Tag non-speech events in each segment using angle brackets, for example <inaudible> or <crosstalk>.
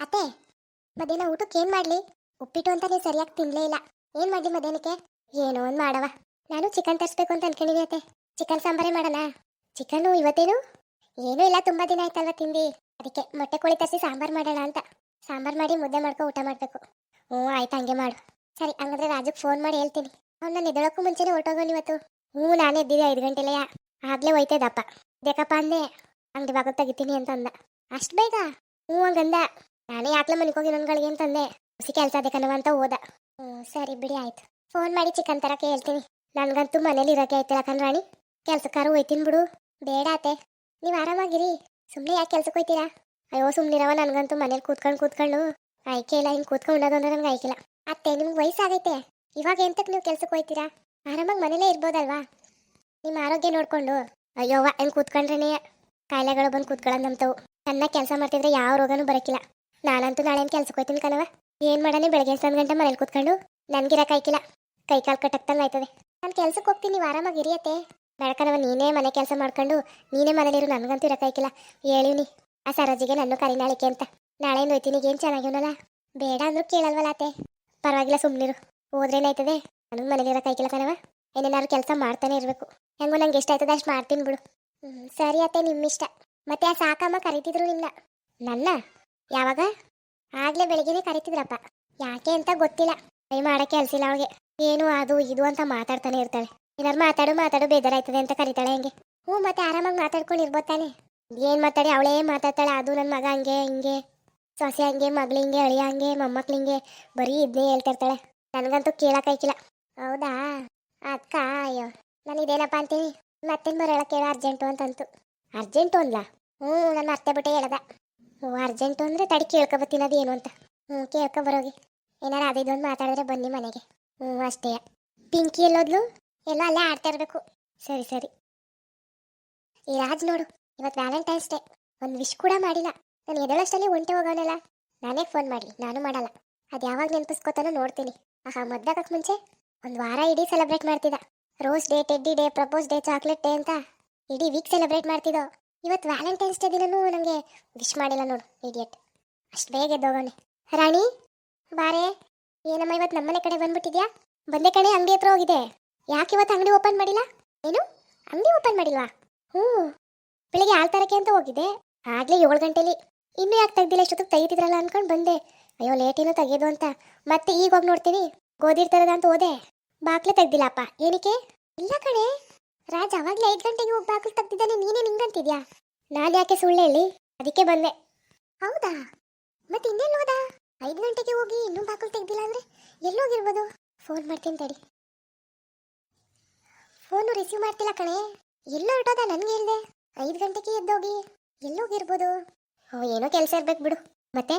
ಅತ್ತೆ, ಮಧ್ಯಾಹ್ನ ಊಟಕ್ಕೆ ಏನ್ ಮಾಡ್ಲಿ? ಉಪ್ಪಿಟ್ಟು ಅಂತ ನೀವು ಸರಿಯಾಗಿ ತಿನ್ಲೇ ಇಲ್ಲ. ಏನ್ ಮಾಡ್ಲಿ ಮಧ್ಯಾಹ್ನಕ್ಕೆ? ಏನೋ ಒಂದ್ ಮಾಡವ. ನಾನು ಚಿಕನ್ ತರಿಸ್ಬೇಕು ಅಂತ ಅನ್ಕೊಂಡಿನಿ ಅತ್ತೆ. ಚಿಕನ್ ಸಾಂಬಾರೇ ಮಾಡೋಣ. ಚಿಕನ್ನು ಇವತ್ತೇನು? ಏನೂ ಇಲ್ಲ, ತುಂಬಾ ದಿನ ಆಯ್ತಲ್ವ ತಿಂದು. ಅದಕ್ಕೆ ಮೊಟ್ಟೆ ಕೋಳಿ ತರಿಸಿ ಸಾಂಬಾರ್ ಮಾಡೋಣ ಅಂತ. ಸಾಂಬಾರ್ ಮಾಡಿ ಮುದ್ದೆ ಮಾಡ್ಕೊ ಊಟ ಮಾಡ್ಬೇಕು. ಹ್ಞೂ, ಆಯ್ತು, ಹಂಗೆ ಮಾಡು. ಸರಿ, ಹಂಗಂದ್ರೆ ರಾಜುಗೆ ಫೋನ್ ಮಾಡಿ ಹೇಳ್ತೀನಿ. ಅವ್ನು ನಾನು ಎದ್ದಳಕ್ಕೂ ಮುಂಚೆನೇ ಹೊರಟೋಗೋನು ಇವತ್ತು. ಹ್ಞೂ, ನಾನೇ ಎದ್ದಿದ್ದೆ ಐದು ಗಂಟೆಲೆಯ ಆಗ್ಲೇ ಹೋಯ್ತದಪ್ಪ ಬೇಕಪ್ಪ ಅಂದೆ. ಅಂಗಡಿ ಬಾಗಿಲು ತೆಗಿತೀನಿ ಅಂತ ಅಂದ. ಅಷ್ಟು ಬೇಗ? ಹ್ಞೂ, ಹಂಗಂದ. ನಾನೇ ಯಾಕ್ಲೆ ಮನೆಗೆ ಹೋಗಿ ನನ್ಗಳಿಗೆ ಅಂತಂದೆ ಹುಸಿ ಕೆಲಸ ಅದಕ್ಕನವ ಅಂತ ಹೋದ. ಸರಿ ಬಿಡಿ, ಆಯ್ತು. ಫೋನ್ ಮಾಡಿ ಚಿಕನ್ ತರಕ್ಕೆ ಹೇಳ್ತೀನಿ ನನಗಂತೂ ಮನೇಲಿ ಇರೋಕೆ ಆಯ್ತಿಲ್ಲ ಕಣ್ ರಾಣಿ ಕೆಲ್ಸಕ್ಕಾರು ಹೋಯ್ತೀನಿ ಬಿಡು. ಬೇಡ ಅತ್ತೆ ನೀವು ಆರಾಮಾಗಿರಿ. ಸುಮ್ಮನೆ ಯಾಕೆ ಕೆಲ್ಸಕ್ಕೆ ಹೋಯ್ತೀರಾ? ಅಯ್ಯೋ ಸುಮ್ಮನಿರವ ನನಗಂತೂ ಮನೇಲಿ ಕೂತ್ಕೊಂಡು ಕೂತ್ಕೊಂಡು ಆಯ್ಕೆ ಇಲ್ಲ ಹಿಂಗೆ ಕೂತ್ಕೊಂಡು ಅಂದ್ರೆ ನನಗೆ ಆಯ್ಕಿಲ್ಲ. ಅತ್ತೆ, ನಿಮ್ಗೆ ವಯಸ್ಸಾಗೈತೆ. ಇವಾಗ ಎಂತಕ್ಕೆ ನೀವು ಕೆಲ್ಸಕ್ಕೆ ಹೋಯ್ತೀರಾ? ಆರಾಮಾಗಿ ಮನೇಲೇ ಇರ್ಬೋದಲ್ವಾ? ನಿಮ್ಮ ಆರೋಗ್ಯ ನೋಡಿಕೊಂಡು. ಅಯ್ಯೋವ ಹೆಂಗೆ ಕೂತ್ಕೊಂಡ್ರೆ ಕಾಯಿಲೆಗಳು ಬಂದು ಕೂತ್ಕೊಳ್ಳೋದು ಚೆನ್ನಾಗಿ ಕೆಲಸ ಮಾಡ್ತಿದ್ರೆ ಯಾವ ರೋಗನೂ ಬರಕಿಲ್ಲ. ನಾನಂತೂ ನಾಳೆ ಏನು ಕೆಲ್ಸಕ್ಕೆ ಹೋಯ್ತೀನಿ ಕಣವ ಏನು ಮಾಡೋಣ ಬೆಳಗ್ಗೆ ಒಂದು ಗಂಟೆ ಮನೇಲಿ ಕೂತ್ಕೊಂಡು? ನನಗಿರ ಕೈಕಿಲ್ಲ ಕೈ ಕಾಲು ಕಟ್ಟಕ್ತಂಗೆ ಆಯ್ತದೆ. ನಾನು ಕೆಲ್ಸಕ್ಕೆ ಹೋಗ್ತೀನಿ, ನೀವು ಆರಾಮಾಗಿ ಇರಿಯತ್ತೆ ಬೆಳಕನವ ನೀನೇ ಮನೆ ಕೆಲಸ ಮಾಡ್ಕೊಂಡು ನೀನೇ ಮನೇಲಿರು ನನಗಂತೂ ಇರಕ್ಕಾಯ್ಕಿಲ್ಲ ಹೇಳಿವ್ನಿ. ಆ ಸರೋಜಿಗೆ ನನ್ನ ಕರಿ ನಾಳಿಕೆ ಅಂತ. ನಾಳೆಯಿಂದ ಹೋಯ್ತೀನಿ ಏನು ಚೆನ್ನಾಗಿವನಲ್ಲ? ಬೇಡ ಅಂದ್ರೂ ಕೇಳಲ್ವಲ್ಲ ಅತ್ತೆ. ಪರವಾಗಿಲ್ಲ ಸುಮ್ಮನಿರು ಹೋದ್ರೇನಾಯ್ತದೆ ನನಗೆ ಮನೇಲಿ ಇರಕ್ಕಾಯ್ಕಿಲ್ಲ ಕಣವ ಏನೇನಾದ್ರು ಕೆಲಸ ಮಾಡ್ತಾನೆ ಇರಬೇಕು. ಹೆಂಗೋ ನಂಗೆ ಇಷ್ಟ ಆಯ್ತದೆ ಅಷ್ಟು ಮಾಡ್ತೀನಿ ಬಿಡು. ಹ್ಞೂ ಸರಿ ಅತ್ತೆ, ನಿಮ್ಮಿಷ್ಟ. ಮತ್ತೆ ಆ ಸಾಕಮ್ಮ ಕರಿತಿದ್ರು ನಿನ್ನ ನನ್ನ? ಯಾವಾಗ? ಆಗ್ಲೇ ಬೆಳಿಗ್ಗೆನೆ ಕರಿತಿದ್ರಪ್ಪ. ಯಾಕೆ ಅಂತ ಗೊತ್ತಿಲ್ಲ. ಕೈ ಮಾಡಕ್ಕೆ ಅಲ್ಸಿಲ್ಲ ಅವಳಿಗೆ ಏನು ಅದು ಇದು ಅಂತ ಮಾತಾಡ್ತಾನೆ ಇರ್ತಾಳೆ. ಏನಾದ್ರು ಮಾತಾಡು ಮಾತಾಡು, ಬೇಜಾರಾಯ್ತದೆ ಅಂತ ಕರಿತಾಳೆ ಹಂಗೆ. ಹ್ಞೂ, ಮತ್ತೆ ಆರಾಮಾಗಿ ಮಾತಾಡ್ಕೊಂಡು ಇರ್ಬೋದು ತಾನೆ. ಏನ್ ಮಾತಾಡಿ, ಅವಳೇ ಮಾತಾಡ್ತಾಳೆ. ಅದು ನನ್ನ ಮಗ ಹಂಗೆ, ಹಿಂಗೆ. ಸೊಸೆ ಹಂಗೆ, ಮಗಳು ಹಿಂಗೆ, ಅಳಿಯ ಹಂಗೆ, ಮೊಮ್ಮಕ್ಳು ಹಿಂಗೆ. ಬರೀ ಇದನ್ನೇ ಹೇಳ್ತಿರ್ತಾಳೆ ನನಗಂತೂ ಕೇಳಕ್ಕಾಯ್ಕಿಲ್ಲ ಹೌದಾ? ಅದ್ಕ ಅಯ್ಯೋ. ನಾನು ಇದೇನಪ್ಪ ಅಂತೀನಿ. ಮತ್ತೆ ಬರೋಳ ಕೇಳ, ಅರ್ಜೆಂಟು ಅಂತಂತು. ಅರ್ಜೆಂಟು ಅಂದ್ಲಾ ಹ್ಞೂ ನನ್ನ ಅತ್ತೆ ಬಿಟ್ಟೆ ಹೇಳ್ದ. ಅರ್ಜೆಂಟು ಅಂದರೆ ತಡಿ ಕೇಳ್ಕೊಬತ್ತೀನಿ ಅದು ಏನು ಅಂತ. ಹ್ಞೂ ಕೇಳ್ಕೊ ಬರೋಗಿ. ಏನಾರು ಅದು ಇದೊಂದು ಮಾತಾಡಿದ್ರೆ ಬನ್ನಿ ಮನೆಗೆ. ಹ್ಞೂ ಅಷ್ಟೇ. ಪಿಂಕಿ ಎಲ್ಲೋದ್ಲು? ಎಲ್ಲ ಅಲ್ಲೇ ಆಡ್ತಾ ಇರಬೇಕು. ಸರಿ ಸರಿ. ಈ ರಾಜ್ ನೋಡು ಇವತ್ತು ವ್ಯಾಲೆಂಟೈನ್ಸ್ ಡೇ ಒಂದು ವಿಶ್ ಕೂಡ ಮಾಡಿಲ್ಲ. ನಾನು ಎದಳಷ್ಟಲ್ಲಿ ಒಂಟೆ ಹೋಗೋನಲ್ಲ ನಾನೇ ಫೋನ್ ಮಾಡಲಿ, ನಾನು ಮಾಡಲ್ಲ. ಅದು ಯಾವಾಗ ನೆನಪಿಸ್ಕೋತಾನೋ ನೋಡ್ತೀನಿ. ಆಹಾ ಮದ್ದಾಗಕ್ಕೆ ಮುಂಚೆ ಒಂದು ವಾರ ಇಡೀ ಸೆಲೆಬ್ರೇಟ್ ಮಾಡ್ತಿದ್ದ. Rose day, teddy day, propose day, chocolate day ಅಂತ ಇಡೀ ವೀಕ್ ಸೆಲೆಬ್ರೇಟ್ ಮಾಡ್ತಿದ್ದೋ. ಇವತ್ತು ವ್ಯಾಲೆಂಟೈನ್ಸ್ ಡೇ ದಿನನೂ ನನಗೆ ವಿಶ್ ಮಾಡಿಲ್ಲ ನೋಡು ಇಡಿಯಟ್ ಅಷ್ಟು ಬೇಗ ಎದ್ದೋಗೋಣ ರಾಣಿ, ಬಾರೆ, ಏನಮ್ಮ ಇವತ್ತು ನಮ್ಮನೆ ಕಡೆ ಬಂದ್ಬಿಟ್ಟಿದ್ಯಾ? ಬಂದೆ ಕಣೆ, ಅಂಗಡಿ ಹತ್ರ ಹೋಗಿದೆ ಯಾಕೆ ಇವತ್ತು ಅಂಗಡಿ ಓಪನ್ ಮಾಡಿಲ್ಲ? ಏನು? ಅಂಗಡಿ ಓಪನ್ ಮಾಡಿಲ್ವಾ? ಹ್ಞೂ. ಬೆಳಿಗ್ಗೆ ಹಾಲು ತರಕ್ಕೆ ಅಂತ ಹೋಗಿದ್ದೆ. ಆಗಲೇ ಏಳು ಗಂಟೆಲಿ. ಇನ್ನೂ ಯಾಕೆ ತೆಗ್ದಿಲ್ಲ? ಇಷ್ಟೊತ್ತಿಗೆ ತೆಗಿತಿದ್ರಲ್ಲ ಅಂದ್ಕೊಂಡು ಬಂದೆ. ಅಯ್ಯೋ ಲೇಟೇನೋ ತೆಗೆಯೋದು ಅಂತ. ಮತ್ತೆ ಈಗ ಹೋಗಿ ನೋಡ್ತೀನಿ. ಗೋದಿರ್ತರದ ಅಂತ ಹೋದೆ. ಬಾಕ್ಲೆ ತೆಗ್ದಿಲ್ಲಪ್ಪ ಏನಕ್ಕೆ? ಇಲ್ಲ ಕಣೆ. ರಾಜ್ ಅವಾಗ್ಲೇ ಐದು ಗಂಟೆಗೆ ಹೋಗಿ ಬಾಗಿಲು ತೆಗ್ದಿದ್ದಾನೆ ನೀನೇ ನಿಂಗಂತಿದ್ಯಾ ನಾನು ಯಾಕೆ ಸುಳ್ಳು ಹೇಳಿ? ಅದಕ್ಕೆ ಬಂದೆ. ಹೌದಾ? ಮತ್ತೆ ಇನ್ನೇನು ಹೋದ? ಐದು ಗಂಟೆಗೆ ಹೋಗಿ ಇನ್ನೂ ಬಾಗಿಲು ತೆಗ್ದಿಲ್ಲ ಅಂದ್ರೆ ಎಲ್ಲೋಗಿರ್ಬೋದು ಫೋನ್ ಮಾಡ್ತೀನಿ ತಡಿ. ಫೋನು ರಿಸೀವ್ ಮಾಡ್ತಿಲ್ಲ ಕಣೆ. ಎಲ್ಲೋ ಹೊರಟೋದ ನನ್ಗೆ ಇಲ್ಲದೆ ಐದು ಗಂಟೆಗೆ ಎದ್ದೋಗಿ ಎಲ್ಲೋಗಿರ್ಬೋದು ಓ, ಏನೋ ಕೆಲಸ ಇರ್ಬೇಕು ಬಿಡು. ಮತ್ತೆ?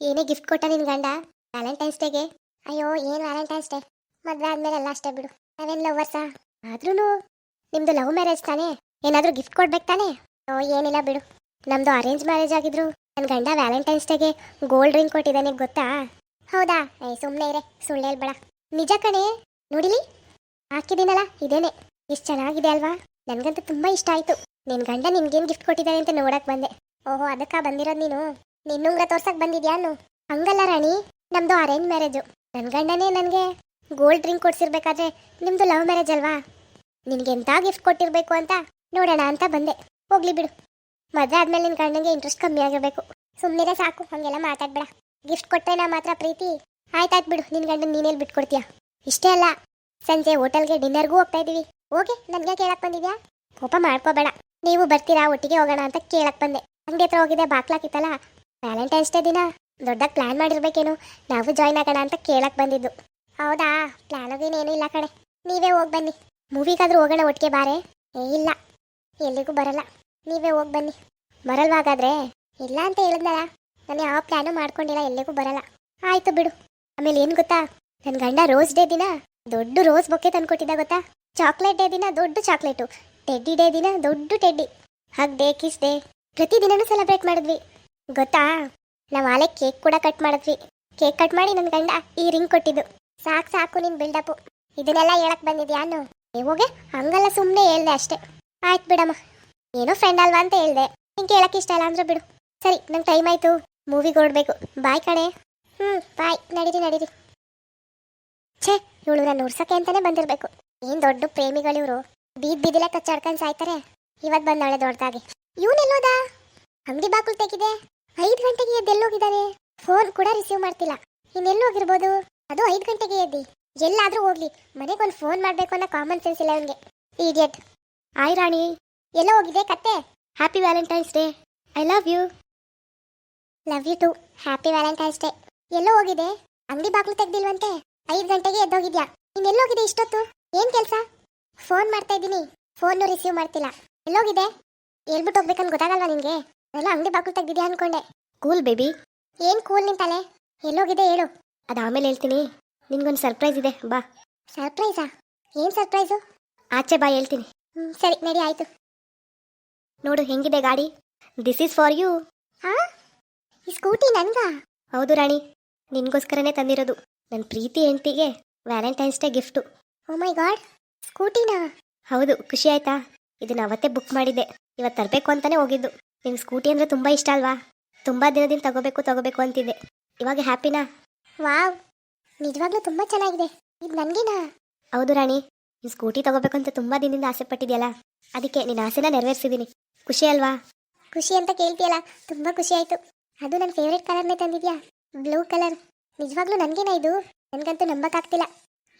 ಏನೇ ಗಿಫ್ಟ್ ಕೊಟ್ಟ ನಿನ್ ಗಂಡ? ವ್ಯಾಲೆಂಟೈನ್ಸ್ ಡೇಗೆ ಅಯ್ಯೋ, ಏನು ವ್ಯಾಲೆಂಟೈನ್ಸ್ ಡೇ ಮದುವೆ ಆದ್ಮೇಲೆ ಎಲ್ಲ ಅಷ್ಟೇ ಬಿಡು. ನಾವೇನು ಲವರ್ಸಾ ಆದ್ರೂ ನಿಮ್ದು ಲವ್ ಮ್ಯಾರೇಜ್ ತಾನೇ? ಏನಾದರೂ ಗಿಫ್ಟ್ ಕೊಡ್ಬೇಕು ತಾನೇ? ಓ, ಏನಿಲ್ಲ ಬಿಡು. ನಮ್ದು ಅರೇಂಜ್ ಮ್ಯಾರೇಜ್ ಆಗಿದ್ರು. ನನ್ನ ಗಂಡ ವ್ಯಾಲೆಂಟೈನ್ಸ್ ಡೇಗೆ ಗೋಲ್ಡ್ ರಿಂಗ್ ಕೊಟ್ಟಿದ್ದಾನೆ ಗೊತ್ತಾ? ಹೌದಾ? ಏ ಸುಮ್ಮನೆ ಇರೆ. ಸುಳ್ಳು ನಿಜ ಕಣೆ. ನೋಡಿಲಿ? ಹಾಕಿದ್ದೀನಲ್ಲ, ಇದೇನೆ. ಇಷ್ಟು ಚೆನ್ನಾಗಿದೆ ಅಲ್ವಾ? ನನಗಂತೂ ತುಂಬಾ ಇಷ್ಟ ಆಯ್ತು. ನಿನ್ ಗಂಡ ನಿನ್ಗೇನು ಗಿಫ್ಟ್ ಕೊಟ್ಟಿದ್ದಾನೆ ಅಂತ ನೋಡಕ್ಕೆ ಬಂದೆ. ಓಹೋ, ಅದಕ್ಕೆ ಬಂದಿರೋದು ನೀನು? ನಿನ್ನುಂಗ್ರ ತೋರ್ಸಕ್ ಬಂದಿದ್ಯಾನು ಹಂಗಲ್ಲ ರಾಣಿ. ನಮ್ದು ಅರೇಂಜ್ ಮ್ಯಾರೇಜು ನನ್ನ ಗಂಡನೇ ನನಗೆ ಗೋಲ್ಡ್ ರಿಂಗ್ ಕೊಡ್ಸಿರ್ಬೇಕಾದ್ರೆ ನಿಮ್ಮದು ಲವ್ ಮ್ಯಾರೇಜ್ ಅಲ್ವಾ? ನಿನ್ಗೆ ಎಂಥ ಗಿಫ್ಟ್ ಕೊಟ್ಟಿರಬೇಕು ಅಂತ ನೋಡೋಣ ಅಂತ ಬಂದೆ. ಹೋಗ್ಲಿ ಬಿಡು. ಮದುವೆ ಆದಮೇಲೆ ನಿನ್ನ ಗಂಡನಿಗೆ ಇಂಟ್ರೆಸ್ಟ್ ಕಮ್ಮಿ ಆಗಿರಬೇಕು. ಸುಮ್ಮನೆ ಸಾಕು, ಹಾಗೆಲ್ಲ ಮಾತಾಡ್ಬೇಡ. ಗಿಫ್ಟ್ ಕೊಟ್ಟರೆ ನಾ ಮಾತ್ರ ಪ್ರೀತಿ. ಆಯ್ತಾಯ್ತು ಬಿಡು ನಿನ್ನ ಗಂಡನ್ ನೀನೇಲಿ ಬಿಟ್ಕೊಡ್ತೀಯಾ? ಇಷ್ಟೇ ಅಲ್ಲ, ಸಂಜೆ ಹೋಟೆಲ್ಗೆ ಡಿನ್ನರ್ಗೂ ಹೋಗ್ತಾ ಇದೀವಿ. ಓಕೆ ನನಗೆ ಕೇಳಕ್ ಬಂದಿದ್ಯಾ? ಕೋಪ ಮಾಡ್ಕೋಬೇಡ. ನೀವು ಬರ್ತೀರಾ, ಒಟ್ಟಿಗೆ ಹೋಗೋಣ ಅಂತ ಕೇಳಕ್ ಬಂದೆ. ಅಂಗಡಿ ಹತ್ರ ಹೋಗಿದೆ ಬಾಕ್ಲಾಕಿತ್ತಲ್ಲ ವ್ಯಾಲೆಂಟೈನ್ಸ್ ಡೇ ದಿನ ದೊಡ್ಡದಾಗಿ ಪ್ಲಾನ್ ಮಾಡಿರ್ಬೇಕೇನು? ನಾವು ಜಾಯ್ನ್ ಆಗೋಣ ಅಂತ ಕೇಳಕ್ ಬಂದಿದ್ದು. ಹೌದಾ? ಪ್ಲಾನ್ ಅದೇನೇನು ಇಲ್ಲ ಕಡೆ ನೀವೇ ಹೋಗಿ ಬನ್ನಿ. ಮೂವಿಗಾದ್ರೂ ಹೋಗೋಣ ಒಟ್ಟಿಗೆ ಬಾರೆ. ಏ, ಇಲ್ಲ. ಎಲ್ಲಿಗೂ ಬರಲ್ಲ. ನೀವೇ ಹೋಗಿ ಬನ್ನಿ. ಬರಲ್ವಾಗಾದ್ರೆ ಇಲ್ಲ ಅಂತ ಹೇಳಿದ್ನಲ್ಲ. ನಾನು ಯಾವ ಪ್ಲಾನು ಮಾಡ್ಕೊಂಡಿಲ್ಲ, ಎಲ್ಲಿಗೂ ಬರಲ್ಲ. ಆಯ್ತು ಬಿಡು. ಆಮೇಲೆ ಏನು ಗೊತ್ತಾ? ನನ್ನ ಗಂಡ ರೋಸ್ ಡೇ ದಿನ, ದೊಡ್ಡ ರೋಸ್ ಬೊಕ್ಕೆ ತಂದ್ಕೊಟ್ಟಿದ್ದ ಗೊತ್ತಾ? ಚಾಕ್ಲೇಟ್ ಡೇ ದಿನ, ದೊಡ್ಡ ಚಾಕ್ಲೇಟು. ಟೆಡ್ಡಿ ಡೇ ದಿನ, ದೊಡ್ಡ teddy. Hug day, kiss day. ಪ್ರತಿದಿನನೂ celebrate ಮಾಡಿದ್ವಿ. ಗೊತ್ತಾ? ನಾವು ಆಲೆ ಕೇಕ್ ಕೂಡ ಕಟ್ ಮಾಡಿದ್ವಿ. ಕೇಕ್ ಕಟ್ ಮಾಡಿ ನನ್ನ ಗಂಡ ಈ ರಿಂಗ್ ಕೊಟ್ಟಿದ್ದು. ಸಾಕು ಸಾಕು ನಿನ್ ಬಿಲ್ಡಪ್ಪು. ಇದನ್ನೆಲ್ಲ ಹೇಳಕ್ ಬಂದಿದ್ಯಾನು ಹೋಗೆ? ಹಂಗಲ್ಲ ಸುಮ್ಮನೆ ಹೇಳ್ದೆ ಅಷ್ಟೇ. ಆಯ್ತು ಬಿಡಮ್ಮ. ಏನೋ ಫ್ರೆಂಡ್ ಅಲ್ವಾ ಅಂತ ಹೇಳ್ದೆ. ನಿಂಗೆ ಕೇಳಕ್ಕೆ ಇಷ್ಟ ಇಲ್ಲ ಅಂದ್ರೆ ಬಿಡು. ಸರಿ, ನಂಗೆ ಟೈಮ್ ಆಯಿತು. ಮೂವಿಗೆ ಹೊರಡ್ಬೇಕು ಬಾಯ್ ಕಣೆ. ಹ್ಞೂ ಬಾಯ್ ನಡೀರಿ ನಡೀರಿ. ಛೇ ಇವಳು ನಾನು ಅಂತಲೇ ಅಂತಾನೆ ಬಂದಿರಬೇಕು. ಏನು ದೊಡ್ಡ ಪ್ರೇಮಿಗಳಿವರು ಬೀದ್ ಬೀದಿಲೆ ಕಚ್ಚಾಡ್ಕೊಂಡು ಸಾಯ್ತಾರೆ. ಇವತ್ತು ಬಂದಾಳೆ ದೊಡ್ಡದಾಗಿ ಇವನೆಲ್ಲೋದ ಅಂಗಡಿ ಬಾಕುಲ್ ತೆಗಿದೆ ಐದು ಗಂಟೆಗೆ ಎದ್ದೆಲ್ಲೋಗಿದ್ದಾನೆ ಫೋನ್ ಕೂಡ ರಿಸೀವ್ ಮಾಡ್ತಿಲ್ಲ. ಇನ್ನೆಲ್ಲೋಗಿರ್ಬೋದು ಅದು ಐದು ಗಂಟೆಗೆ ಎದ್ದಿ. ಎಲ್ಲಾದ್ರೂ ಹೋಗ್ಲಿ. ಮನೆಗೆ ಒಂದು ಫೋನ್ ಮಾಡಬೇಕು ಅನ್ನೋ ಕಾಮನ್ ಸೆನ್ಸ್ ಇಲ್ಲ ಅವನಿಗೆ ಈಡಿಯಟ್ ಆಯ್ ರಾಣಿ. ಎಲ್ಲ ಹೋಗಿದೆ ಕತ್ತೆ? Happy valentine's day I love you love you too happy valentine's day ಎಲ್ಲೋ ಹೋಗಿದೆ ಅಂಗಡಿ ಬಾಗಿಲು ತೆಗ್ದಿಲ್ವಂತೆ? ಐದು ಗಂಟೆಗೆ ಎದ್ದೋಗಿದ್ಯಾ? ಹೋಗಿದೆ ಇಷ್ಟೊತ್ತು? ಏನು ಕೆಲಸ? ಫೋನ್ ಮಾಡ್ತಾ ಇದ್ದೀನಿ. ಫೋನ್ ರಿಸೀವ್ ಮಾಡ್ತಿಲ್ಲ. ಎಲ್ಲೋಗಿದೆ ಹೇಳ್ಬಿಟ್ಟು ಹೋಗ್ಬೇಕಂತ ಗೊತ್ತಾಗಲ್ವಾ ನಿನಗೆ? ಎಲ್ಲ ಅಂಗಡಿ ಬಾಗಿಲು ತೆಗ್ದಿದ್ಯಾ ಅನ್ಕೊಂಡೆ. ಕೂಲ್ ಬೇಬಿ ಏನು ಕೂಲ್ ನಿಂತಲೆ ಎಲ್ಲೋಗಿದೆ ಹೇಳು. ಅದು ಆಮೇಲೆ ಹೇಳ್ತೀನಿ. ನಿನ್ಗೊಂದು ಸರ್ಪ್ರೈಸ್ ಇದೆ ಬಾ. ಸರ್ಪ್ರೈಸಾ ಏನು ಸರ್ಪ್ರೈಸು ಆಚೆ ಬಾ ಹೇಳ್ತೀನಿ. ಹ್ಮ್ ಸರಿ ನಡಿ ಆಯಿತು. ನೋಡು ಹೆಂಗಿದೆ ಗಾಡಿ? ದಿಸ್ ಈಸ್ ಫಾರ್ ಯು ಹಾ ಈ ಸ್ಕೂಟಿ ನನ್ಗ? ಹೌದು ರಾಣಿ ನಿನ್ಗೋಸ್ಕರನೇ ತಂದಿರೋದು. ನನ್ನ ಪ್ರೀತಿ ಹೆಂಡ್ತಿಗೆ valentine's day gift oh my god ಸ್ಕೂಟಿನಾ ಹೌದು ಖುಷಿ ಆಯ್ತಾ? ಇದನ್ನ ಅವತ್ತೇ ಬುಕ್ ಮಾಡಿದ್ದೆ. ಇವತ್ತು ತರಬೇಕು ಅಂತಾನೆ ಹೋಗಿದ್ದು. ನಿಮ್ಗೆ ಸ್ಕೂಟಿ ಅಂದ್ರೆ ತುಂಬಾ ಇಷ್ಟ ಅಲ್ವಾ? ತುಂಬಾ ದಿನದಿಂದ ತಗೋಬೇಕು ತಗೋಬೇಕು ಅಂತಿದ್ದೆ. ಇವಾಗ ಹ್ಯಾಪಿನಾ ವಾವ್ ನಿಜವಾಗ್ಲೂ ತುಂಬಾ ಚೆನ್ನಾಗಿದೆ. ಇದು ನನ್ಗೇನಾ? ಹೌದು ರಾಣಿ. ನೀನು ಸ್ಕೂಟಿ ತಗೋಬೇಕಂತ ಅಂತ ತುಂಬಾ ದಿನದಿಂದ ಆಸೆ ಪಟ್ಟಿದ್ಯಲ್ಲ? ಅದಕ್ಕೆ ನಿನ್ನ ಆಸೆನ ನೆರವೇರಿಸಿದ್ದೀನಿ ಖುಷಿ ಅಲ್ವಾ? ಖುಷಿ ಅಂತ ಕೇಳ್ತೀಯಲ್ಲ ತುಂಬಾ ಖುಷಿ ಆಯ್ತು. ಅದು ನನ್ನ ಫೇವ್ರೆಟ್ ಕಲರ್ನೇ ತಂದಿದ್ಯಾ? ಬ್ಲೂ ಕಲರ್ ನಿಜವಾಗ್ಲೂ ನನ್ಗೇನ ಇದು? ನನಗಂತೂ ನಂಬಕ್ಕಾಗ್ತಿಲ್ಲ.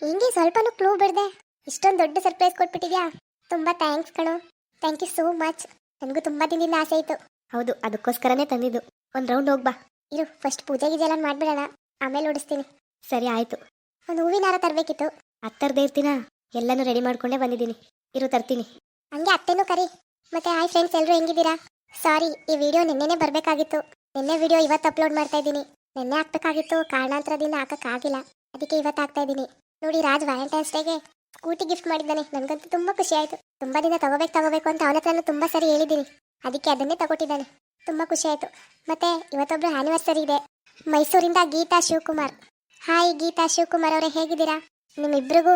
ಹಿಂಗೆ ಸ್ವಲ್ಪನೂ ಕ್ಲೂ ಬಿಡದೆ. ಇಷ್ಟೊಂದು ದೊಡ್ಡ ಸರ್ಪ್ರೈಸ್ ಕೊಟ್ಬಿಟ್ಟಿದ್ಯಾ? ತುಂಬಾ ಥ್ಯಾಂಕ್ಸ್ ಕಣೋ. ಥ್ಯಾಂಕ್ ಯು ಸೋ ಮಚ್ ನನಗೂ ತುಂಬಾ ದಿನದಿಂದ ಆಸೆ ಇತ್ತು ಹೌದು ಅದಕ್ಕೋಸ್ಕರನೇ ತಂದಿದ್ದು. ಒಂದು ರೌಂಡ್ ಹೋಗ್ಬಾ ಇರು ಫಸ್ಟ್ ಪೂಜೆ ಗೀಜೆ ಎಲ್ಲ ಮಾಡ್ಬಿಡೋಣ. ಆಮೇಲೆ ಓಡಿಸ್ತೀನಿ. ಸರಿ ಆಯ್ತು. ಒಂದು ಹೂವಿನಾರ ತರಬೇಕಿತ್ತು. ಹತ್ತರದೇ ಇರ್ತೀನಾ ಎಲ್ಲನೂ ರೆಡಿ ಮಾಡ್ಕೊಂಡೇ ಬಂದಿದ್ದೀನಿ. ಇರು ತರ್ತೀನಿ. ಹಂಗೆ ಅತ್ತೆನೂ ಕರಿ. ಮತ್ತೆ ಹಾಯ್ ಫ್ರೆಂಡ್ಸ್ ಎಲ್ಲರೂ ಹೆಂಗಿದ್ದೀರಾ? ಸಾರಿ ಈ ವಿಡಿಯೋ ನಿನ್ನೆನೆ ಬರಬೇಕಾಗಿತ್ತು. ನಿನ್ನೆ ವಿಡಿಯೋ ಇವತ್ತು ಅಪ್ಲೋಡ್ ಮಾಡ್ತಾ ಇದ್ದೀನಿ. ನಿನ್ನೆ ಹಾಕ್ಬೇಕಾಗಿತ್ತು ಕಾರಣಾಂತರದಿಂದ ಹಾಕಕ್ಕಾಗಿಲ್ಲ ಅದಕ್ಕೆ ಇವತ್ತು ಹಾಕ್ತಾ ಇದ್ದೀನಿ. ನೋಡಿ ರಾಜ್ ವ್ಯಾಲೆಂಟೈನ್ಸ್ ಡೇಗೆ ಸ್ಕೂಟಿ ಗಿಫ್ಟ್ ಮಾಡಿದ್ದಾನೆ. ನನಗಂತೂ ತುಂಬಾ ಖುಷಿ ಆಯಿತು. ತುಂಬಾ ದಿನ ತಗೋಬೇಕು ತಗೋಬೇಕು ಅಂತ ಅವನ ಹತ್ರನೂ ತುಂಬಾ ಸರಿ ಹೇಳಿದ್ದೀನಿ. ಅದಕ್ಕೆ ಅದನ್ನೇ ತಗೊಟ್ಟಿದ್ದಾನೆ. ತುಂಬಾ ಖುಷಿ ಆಯಿತು. ಮತ್ತೆ ಇವತ್ತೊಬ್ರು ಆನಿವರ್ಸರಿ ಇದೆ. ಮೈಸೂರಿಂದ ಗೀತಾ ಶಿವಕುಮಾರ್. ಹಾಯ್ ಗೀತಾ ಶಿವಕುಮಾರ್ ಅವರೇ, ಹೇಗಿದ್ದೀರಾ? ನಿಮ್ಮಿಬ್ರಿಗೂ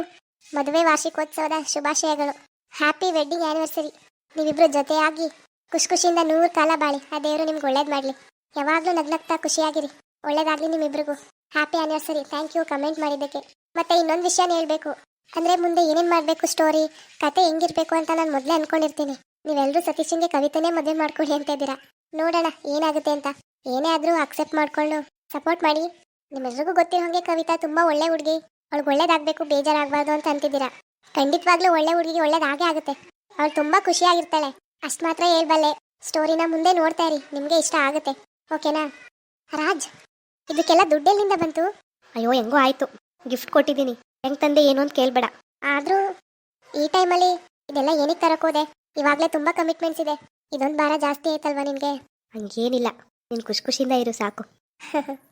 ಮದುವೆ ವಾರ್ಷಿಕೋತ್ಸವದ ಶುಭಾಶಯಗಳು. ಹ್ಯಾಪಿ ವೆಡ್ಡಿಂಗ್ ಆನಿವರ್ಸರಿ ನೀವಿಬ್ರು ಜೊತೆಯಾಗಿ ಖುಷಿ ಖುಷಿಯಿಂದ ನೂರು ಕಾಲ ಬಾಳಿ. ಆ ದೇವರು ನಿಮ್ಗೆ ಒಳ್ಳೇದು ಮಾಡಲಿ. ಯಾವಾಗಲೂ ನಗ್ನಗ್ತಾ ಖುಷಿಯಾಗಿರಿ. ಒಳ್ಳೇದಾಗಲಿ ನಿಮ್ಮಿಬ್ಬರಿಗೂ happy anniversary thank you comment ಮಾಡಿದ್ದಕ್ಕೆ. ಮತ್ತೆ ಇನ್ನೊಂದು ವಿಷಯನ ಹೇಳಬೇಕು. ಅಂದರೆ ಮುಂದೆ ಏನೇನು ಮಾಡಬೇಕು ಸ್ಟೋರಿ ಕತೆ ಹೆಂಗಿರಬೇಕು ಅಂತ ನಾನು ಮೊದಲೇ ಅನ್ಕೊಂಡಿರ್ತೀನಿ. ನೀವೆಲ್ಲರೂ ಸತೀಶನ್ಗೆ ಕವಿತೆನೇ ಮದುವೆ ಮಾಡ್ಕೊಳ್ಳಿ ಅಂತ ಇದ್ದೀರಾ? ನೋಡೋಣ, ಏನಾಗುತ್ತೆ ಅಂತ. ಏನೇ ಆದರೂ ಅಕ್ಸೆಪ್ಟ್ ಮಾಡಿಕೊಂಡು ಸಪೋರ್ಟ್ ಮಾಡಿ. ನಿಮ್ಮೆಲ್ರಿಗೂ ಗೊತ್ತಿರೋ ಹಾಗೆ ಕವಿತಾ ತುಂಬಾ ಒಳ್ಳೆ ಹುಡುಗಿ. ಅವ್ಳಿಗೆ ಒಳ್ಳೇದಾಗಬೇಕು, ಬೇಜಾರಾಗಬಾರ್ದು ಅಂತ ಅಂತಿದ್ದೀರಾ. ಖಂಡಿತವಾಗ್ಲೂ ಒಳ್ಳೆ ಹುಡುಗಿಗೆ ಒಳ್ಳೇದಾಗೇ ಆಗುತ್ತೆ. ಅವಳು ತುಂಬಾ ಖುಷಿಯಾಗಿರ್ತಾಳೆ. ಅಷ್ಟು ಮಾತ್ರ ಹೇಳ್ಬಲ್ಲೆ. ಸ್ಟೋರಿನ ಮುಂದೆ ನೋಡ್ತಾ ಇರಿ, ನಿಮಗೆ ಇಷ್ಟ ಆಗುತ್ತೆ. ಓಕೆನಾ? ರಾಜ್, ಇದಕ್ಕೆಲ್ಲ ದುಡ್ಡೆಲ್ಲಿಂದ ಬಂತು? ಅಯ್ಯೋ, ಹೆಂಗೋ ಆಯಿತು. ಗಿಫ್ಟ್ ಕೊಟ್ಟಿದ್ದೀನಿ. ಹೆಂಗ್ ತಂದೆ ಏನು ಅಂತ ಕೇಳಬೇಡ. ಆದರೂ, ಈ ಟೈಮಲ್ಲಿ ಇದೆಲ್ಲ ಏನಕ್ಕೆ ತರಕೋದೆ ಇವಾಗಲೇ ತುಂಬ ಕಮಿಟ್ಮೆಂಟ್ಸ್ ಇದೆ. ಇದೊಂದು ಭಾರ ಜಾಸ್ತಿ ಆಯ್ತಲ್ವಾ ನಿಮಗೆ? ಹಂಗೇನಿಲ್ಲ. ನೀನು ಖುಷಿ ಖುಷಿಯಿಂದ ಇರು, ಸಾಕು. <laughs>